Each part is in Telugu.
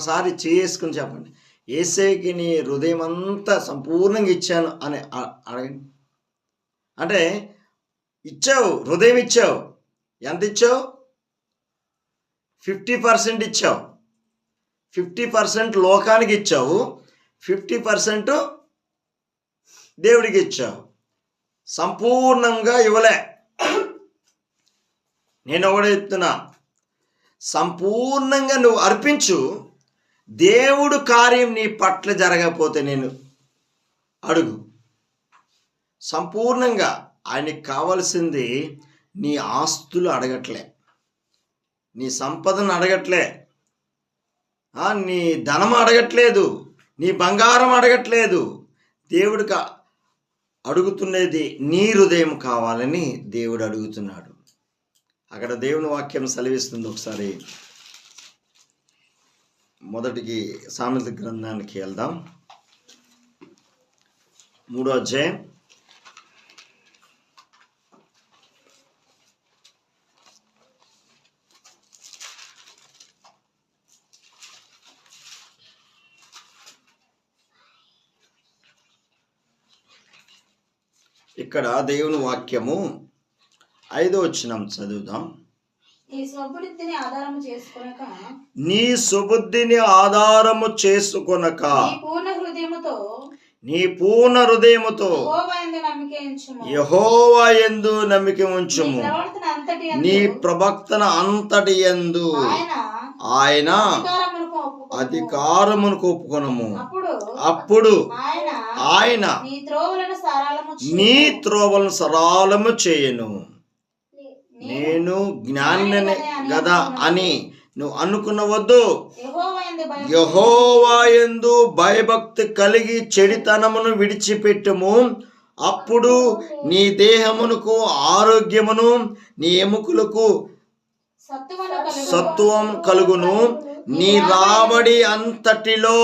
ఒకసారి చేసుకుని చెప్పండి. ఏసైకి నీ హృదయం అంతా సంపూర్ణంగా ఇచ్చాను అని అడగండి. అంటే ఇచ్చావు హృదయం ఇచ్చావు. ఎంత ఇచ్చావు? ఫిఫ్టీ పర్సెంట్ ఇచ్చావు. ఫిఫ్టీ పర్సెంట్ లోకానికి ఇచ్చావు. ఫిఫ్టీ పర్సెంట్ దేవుడికి ఇచ్చావు. సంపూర్ణంగా ఇవ్వలే. నేను ఒకటి చెప్తున్నా. సంపూర్ణంగా నువ్వు అర్పించు. దేవుడు కార్యం నీ పట్ల జరగకపోతే నేను అడుగు. సంపూర్ణంగా ఆయనకి కావలసింది నీ ఆస్తులు అడగట్లే. నీ సంపదను అడగట్లే. నీ ధనం అడగట్లేదు. నీ బంగారం అడగట్లేదు. దేవుడికి అడుగుతున్నది నీ హృదయం కావాలని దేవుడు అడుగుతున్నాడు. అక్కడ దేవుని వాక్యం సెలవిస్తుంది ఒకసారి. మొదటికి సామెత గ్రంథానికి వెళ్దాం. మూడో అధ్యాయం. ఇక్కడ దేవుని వాక్యము ఐదో వచ్చినం చదువుదాం. నీ సుబుద్ధిని ఆధారము చేసుకొనక నీ పూర్ణ హృదయముతో యహోవా ఎందు నమ్మిక ఉంచుము. నీ ప్రవక్తన అంతటి ఎందు ఆయన. అధికారమును ఒప్పుకొనము. అప్పుడు ఆయన నీ త్రోవలను సరాలము చేయను. నేను జ్ఞానిని గదా అని నువ్వు అనుకున్నవద్దు యహోవా యందు భయభక్తి కలిగి చెడితనమును విడిచిపెట్టుము. అప్పుడు నీ దేహమునకు ఆరోగ్యమును నీ ఎముకలకు సత్వం కలుగును. నీ రాబడి అంతటిలో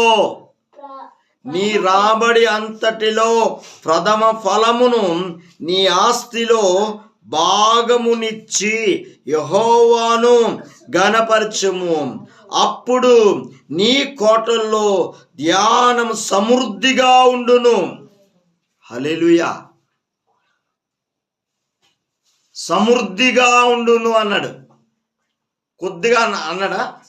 నీ రాబడి అంతటిలో ప్రథమ ఫలమును నీ ఆస్తిలో భాగమునిచ్చి యహోవాను గణపరచము. అప్పుడు నీ కోటల్లో ధ్యానం సమృద్ధిగా ఉండును. హల్లెలూయా. సమృద్ధిగా ఉండును అన్నాడు. కొద్దిగా అన్నాడా?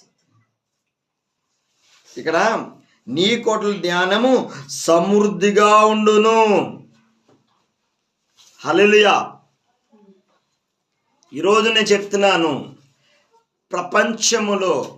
ఇక్కడ నీ కోటల ధ్యానము సమృద్ధిగా ఉండును. హలెలుయా ఈరోజు నేను చెప్తున్నాను ప్రపంచములో